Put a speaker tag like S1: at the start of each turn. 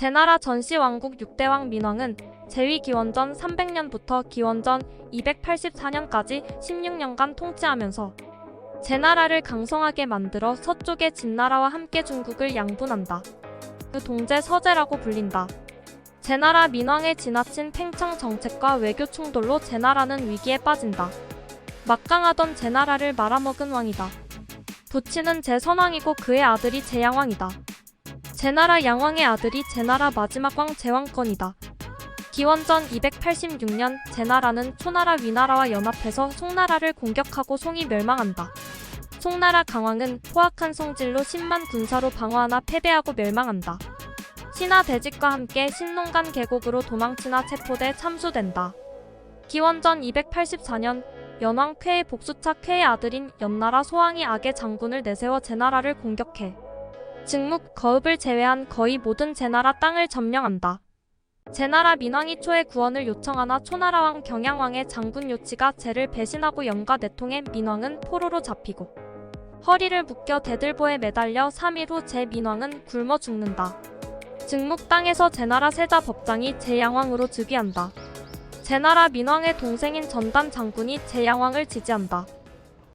S1: 제나라 전시 왕국 6대왕 민왕은 제위 기원전 300년부터 기원전 284년까지 16년간 통치하면서 제나라를 강성하게 만들어 서쪽의 진나라와 함께 중국을 양분한다. 그 동제 서제라고 불린다. 제나라 민왕의 지나친 팽창 정책과 외교 충돌로 제나라는 위기에 빠진다. 막강하던 제나라를 말아먹은 왕이다. 부친은 제선왕이고 그의 아들이 제양왕이다. 제나라 양왕의 아들이 제나라 마지막 왕 제왕권이다. 기원전 286년 제나라는 초나라 위나라와 연합해서 송나라를 공격하고 송이 멸망한다. 송나라 강왕은 포악한 성질로 10만 군사로 방어하나 패배하고 멸망한다. 신하 대직과 함께 신농간 계곡으로 도망치나 체포돼 참수된다. 기원전 284년 연왕 쾌의 복수차 쾌의 아들인 연나라 소왕이 악의 장군을 내세워 제나라를 공격해 증묵 거읍을 제외한 거의 모든 제나라 땅을 점령한다. 제나라 민왕이 초의 구원을 요청하나 초나라왕 경양왕의 장군 요치가 제를 배신하고 영가 내통해 민왕은 포로로 잡히고 허리를 묶여 대들보에 매달려 3일 후 제 민왕은 굶어 죽는다. 증묵 땅에서 제나라 세자 법장이 제양왕으로 즉위한다. 제나라 민왕의 동생인 전단 장군이 제양왕을 지지한다.